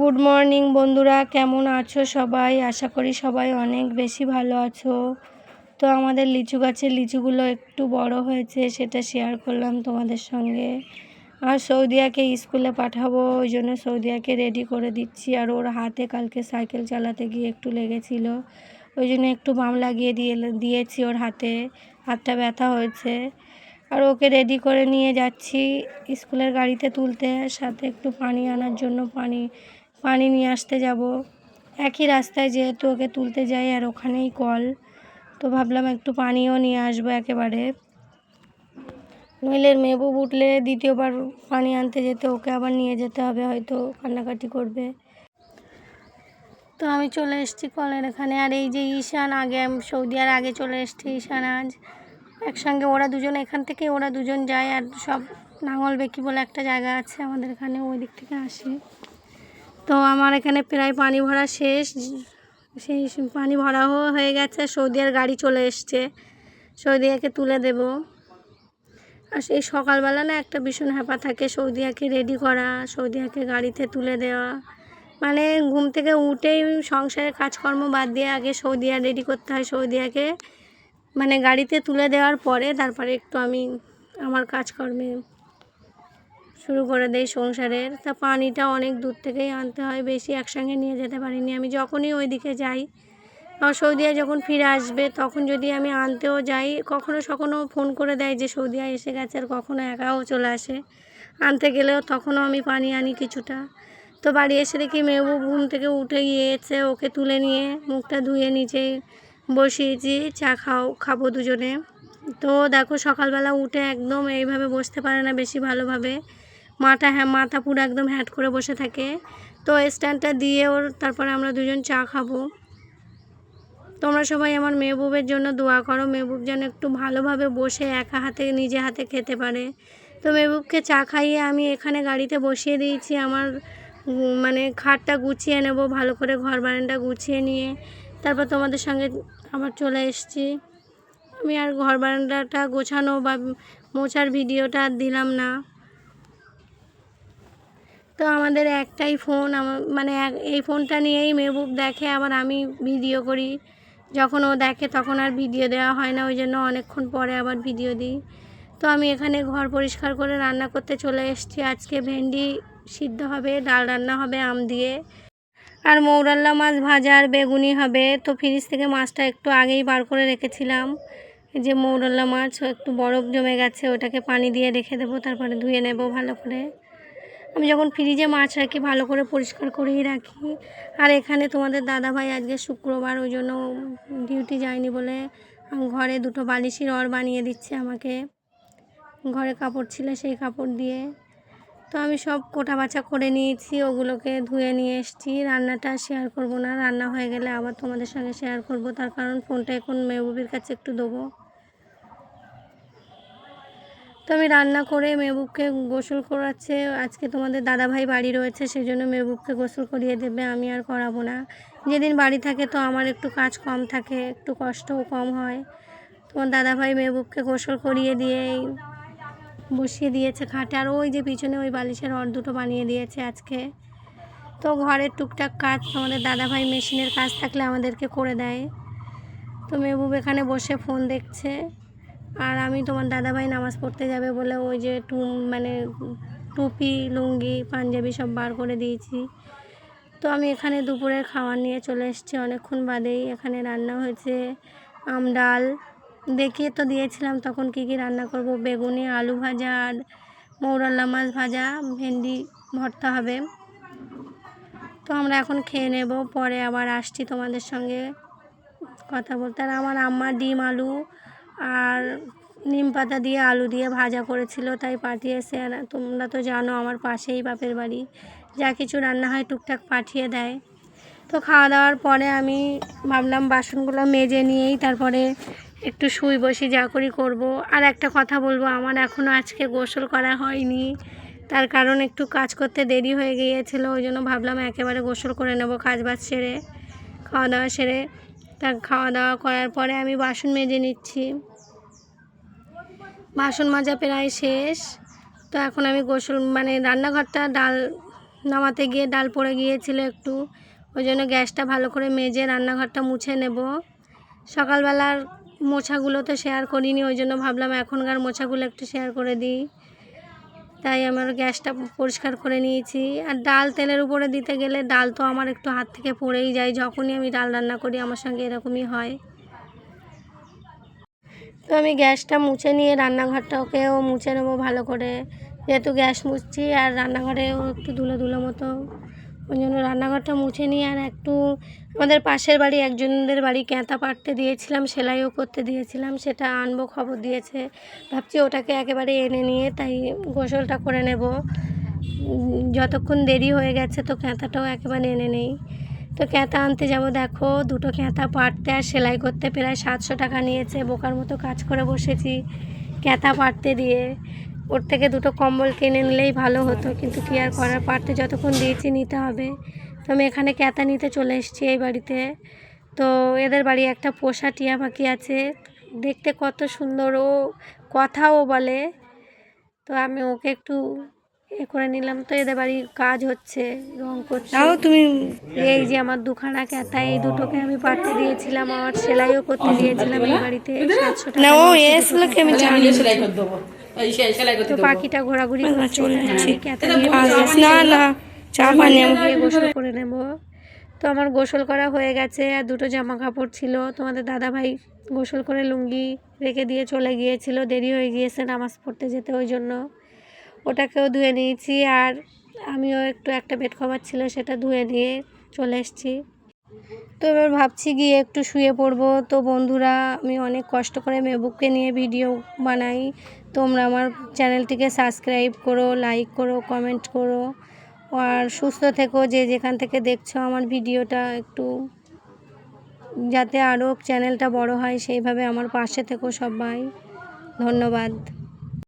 Good morning বন্ধুরা। কেমন আছো সবাই? আশা করি সবাই অনেক বেশি ভালো আছো। তো আমাদের লিচু গাছের লিচুগুলো একটু বড় হয়েছে, সেটা শেয়ার করলাম তোমাদের সঙ্গে। আর সৌদিয়াকে স্কুলে পাঠাবো, ওই জন্য সৌদিয়াকে রেডি করে দিচ্ছি। আর ওর হাতে কালকে সাইকেল চালাতে গিয়ে একটু লেগেছিল। ওই জন্য একটু বাম লাগিয়ে দিয়ে দিয়েছি ওর হাতে। হাতটা ব্যথা হয়েছে। আর ওকে রেডি করে নিয়ে যাচ্ছি স্কুলের গাড়িতে তুলতে। সাথে একটু পানি আনার জন্য পানি পানি নিয়ে আসতে যাব। একই রাস্তায় যেহেতু ওকে তুলতে যাই আর ওখানেই কল, তো ভাবলাম একটু পানিও নিয়ে আসব একেবারে। নইলের মেহবুব উঠলে দ্বিতীয়বার পানি আনতে যেতে ওকে আবার নিয়ে যেতে হবে, হয়তো কান্নাকাটি করবে। তো আমি চলে এসেছি কলের এখানে। আর এই যে ঈশান, আগে সৌদি আর আগে চলে এসেছি ঈশান আজ। একসঙ্গে ওরা দুজন, এখান থেকে ওরা দুজন যায় আর সব নাঙল বেকি বলে একটা জায়গা আছে আমাদের এখানে, ওই দিক থেকে আসি। তো আমার এখানে প্রায় পানি ভরা শেষ। সেই পানি ভরাও হয়ে গেছে। সৌদিয়ার গাড়ি চলে এসছে। সৌদিয়াকে তুলে দেব। আর সেই সকালবেলা না একটা ভীষণ হ্যাপা থাকে সৌদিয়াকে রেডি করা, সৌদিয়াকে গাড়িতে তুলে দেওয়া। মানে ঘুম থেকে উঠেই সংসারের কাজকর্ম বাদ দিয়ে আগে সৌদিয়া রেডি করতে হয়। সৌদিয়াকে মানে গাড়িতে তুলে দেওয়ার পরে তারপরে একটু আমি আমার কাজকর্মে শুরু করে দেই সংসারের। তা পানিটা অনেক দূর থেকেই আনতে হয়, বেশি একসঙ্গে নিয়ে যেতে পারিনি। আমি যখনই ওই দিকে যাই আর সৌদিয়া যখন ফিরে আসবে, তখন যদি আমি আনতেও যাই, কখনো সখনও ফোন করে দেয় যে সৌদিয়া এসে গেছে আর কখনো একাও চলে আসে। আনতে গেলেও তখনও আমি পানি আনি কিছুটা। তো বাড়ি এসে দেখি মেহবুব ঘুম থেকে উঠে গিয়েছে, ওকে তুলে নিয়ে মুখটা ধুয়ে নিচেই বসিয়েছি, চা খাও, খাব দুজনে। তো দেখো সকালবেলা উঠে একদম এইভাবে বসতে পারে না বেশি ভালোভাবে। মাথা হ্যাঁ মাথা পুরো একদম হ্যাট করে বসে থাকে। তো স্ট্যান্ডটা দিয়ে ওর তারপরে আমরা দুজন চা খাব। তোমরা সবাই আমার মেহবুবের জন্য দোয়া করো। মেহবুব যেন একটু ভালোভাবে বসে একা হাতে, নিজে হাতে খেতে পারে। তো মেহবুবকে চা খাইয়ে আমি এখানে গাড়িতে বসিয়ে দিয়েছি। আমার মানে খাটটা গুছিয়ে নেব, ভালো করে ঘর বারান্দা গুছিয়ে নিয়ে। তারপর তোমাদের সঙ্গে আবার চলে এসেছি। আমি আর ঘর বারান্দাটা গোছানো বা মোছার ভিডিওটা আর দিলাম না। তো আমাদের একটাই ফোন আমার মানে এই ফোনটা নিয়েই মেহবুব দেখে, আবার আমি ভিডিও করি। যখন ও দেখে তখন আর ভিডিও দেওয়া হয় না, ওই জন্য অনেকক্ষণ পরে আবার ভিডিও দিই। তো আমি এখানে ঘর পরিষ্কার করে রান্না করতে চলে এসেছি। আজকে ভেন্ডি সিদ্ধ হবে, ডাল রান্না হবে, আম দিয়ে। আর মৌরাল্লা মাছ ভাজা আর বেগুনি হবে। তো ফ্রিজ থেকে মাছটা একটু আগেই বার করে রেখেছিলাম। যে মৌরাল্লা মাছ একটু বরফ জমে গেছে, ওটাকে পানি দিয়ে রেখে দেবো, তারপরে ধুয়ে নেব ভালো করে। আমি যখন ফ্রিজে মাছ রাখি, ভালো করে পরিষ্কার করেই রাখি। আর এখানে তোমাদের দাদা ভাই আজকে শুক্রবার, ওই জন্য ডিউটি যায়নি বলে ঘরে দুটো বালিশি রড বানিয়ে দিচ্ছে আমাকে। ঘরে কাপড় ছিল সেই কাপড় দিয়ে। তো আমি সব কোটা বাছা করে নিয়েছি, ওগুলোকে ধুয়ে নিয়ে এসেছি। রান্নাটা শেয়ার করব না, রান্না হয়ে গেলে আবার তোমাদের সঙ্গে শেয়ার করব। তার কারণ ফোনটা এখন মেহবুবির কাছে একটু দেবো। তো আমি রান্না করে মেহবুবকে গোসল করাচ্ছে। আজকে তোমাদের দাদাভাই বাড়ি রয়েছে সেই জন্য মেহবুবকে গোসল করিয়ে দেবে, আমি আর করাবো না। যেদিন বাড়ি থাকে তো আমার একটু কাজ কম থাকে, একটু কষ্টও কম হয়। তোমার দাদাভাই মেহবুবকে গোসল করিয়ে দিয়ে বসিয়ে দিয়েছে খাটে, আর ওই যে পিছনে ওই বালিশের অর দুটো বানিয়ে দিয়েছে আজকে। তো ঘরের টুকটাক কাজ আমাদের দাদাভাই মেশিনের কাজ থাকলে আমাদেরকে করে দেয়। তো মেহবুব এখানে বসে ফোন দেখছে। আর আমি তোমার দাদাভাই নামাজ পড়তে যাবে বলে ওই যে টুম মানে টুপি, লুঙ্গি, পাঞ্জাবি সব বার করে দিয়েছি। তো আমি এখানে দুপুরের খাবার নিয়ে চলে এসেছি। অনেকক্ষণ বাদেই এখানে রান্না হয়েছে আম ডাল। দেখিয়ে তো দিয়েছিলাম তখন কি কি রান্না করব। বেগুনি, আলু ভাজা আর মৌরাল্লা মাছ ভাজা, ভেন্ডি ভর্তা হবে। তো আমরা এখন খেয়ে নেব। পরে আবার আসছি তোমাদের সঙ্গে কথা বলতে। আর আমার আম্মা ডিম, আলু আর নিম পাতা দিয়ে আলু দিয়ে ভাজা করেছিল, তাই পাঠিয়েছে। আর তোমরা তো জানো আমার পাশেই বাপের বাড়ি। যা কিছু রান্না হয় টুকটাক পাঠিয়ে দেয়। তো খাওয়া দাওয়ার পরে আমি ভাবলাম বাসনগুলো মেজে নিয়েই তারপরে একটু শুই বসি, যা করি করব। আর একটা কথা বলব, আমার এখনও আজকে গোসল করা হয়নি। তার কারণ একটু কাজ করতে দেরি হয়ে গিয়েছিল, ওই জন্য ভাবলাম একেবারে গোসল করে নেব কাজ বাজ সেরে, খাওয়া দাওয়া সেরে। তা খাওয়া দাওয়া করার পরে আমি বাসন মেজে নিচ্ছি। বাসন মাজা প্রায় শেষ। তো এখন আমি গোসল মানে রান্নাঘরটা ডাল নামাতে গিয়ে ডাল পড়ে গিয়েছিল একটু। ওই জন্য গ্যাসটা ভালো করে মেজে রান্নাঘরটা মুছে নেব। সকালবেলার মোছাগুলো তো শেয়ার করিনি, ওই জন্য ভাবলাম এখনকার মোছাগুলো একটু শেয়ার করে দিই। তাই আমার গ্যাসটা পরিষ্কার করে নিয়েছি। আর ডাল তেলের উপরে দিতে গেলে ডাল তো আমার একটু হাত থেকে পড়েই যায়, যখনই আমি ডাল রান্না করি আমার সঙ্গে এরকমই হয়। তো আমি গ্যাসটা মুছে নিয়ে রান্নাঘরটাকেও মুছে নেব ভালো করে। যেহেতু গ্যাস মুছছি আর রান্নাঘরেও একটু ধুলো ধুলো মতো। ওই জন্য রান্নাঘরটা মুছে নিয়ে আর একটু আমাদের পাশের বাড়ি একজনদের বাড়ি ক্যাঁথা পাড়তে দিয়েছিলাম, সেলাইও করতে দিয়েছিলাম, সেটা আনব, খবর দিয়েছে। ভাবছি ওটাকে একেবারে এনে নিয়ে তাই গোসলটা করে নেব। যতক্ষণ দেরি হয়ে গেছে তো ক্যাঁথাটাও একেবারে এনে নেই। তো ক্যাঁথা আনতে যাব, দেখো। দুটো ক্যাঁথা পাড়তে আর সেলাই করতে প্রায় সাতশো টাকা নিয়েছে। বোকার মতো কাজ করে বসেছি ক্যাঁথা পাড়তে দিয়ে। ওর থেকে দুটো কম্বল কিনে নিলেই ভালো হতো, কিন্তু কি আর করার? পাড়তে যতক্ষণ দিয়েছি নিতে হবে। তো আমি এখানে ক্যাঁথা নিতে চলে এসেছি এই বাড়িতে। তো এদের বাড়ি একটা পোষা টিয়া পাখি আছে। দেখতে কত সুন্দর, ও কথাও বলে। তো আমি ওকে একটু এ করে নিলাম। তো এদের বাড়ির কাজ হচ্ছে রং করছে। তাও তুমি এই যে আমার দুখানা ক্যাথা এই দুটোকে আমি পাড়তে দিয়েছিলাম আমার সেলাইও করতে দিয়েছিলাম এই বাড়িতে সাতশো টাকা ও এসলো কি আমি জানি সেলাই করে দেবো। ওই সেলাই করতে তো দেবো। পাখিটা ঘোরাঘুরি করছে না না চা পানি আমি গোসল করে নেব। তো আমার গোসল করা হয়ে গেছে আর দুটো জামা কাপড় ছিল। তোমাদের দাদা ভাই গোসল করে লুঙ্গি রেখে দিয়ে চলে গিয়েছিল দেরি হয়ে গিয়েছে নামাজ পড়তে যেতে ওই জন্য। ওটাকেও ধুয়ে নিয়েছি আর আমিও একটু একটা বেড কভার ছিল সেটা ধুয়ে নিয়ে চলে এসেছি। তো এবার ভাবছি গিয়ে একটু শুয়ে পড়ব। তো বন্ধুরা, আমি অনেক কষ্ট করে মেহবুবকে নিয়ে ভিডিও বানাই। তোমরা আমার চ্যানেলটিকে সাবস্ক্রাইব করো, লাইক করো, কমেন্ট করো। আর সুস্থ থেকো, যে যেখান থেকে দেখছ আমার ভিডিওটা একটু, যাতে আরও চ্যানেলটা বড় হয়, সেইভাবে আমার পাশে থেকো সবাই। ধন্যবাদ।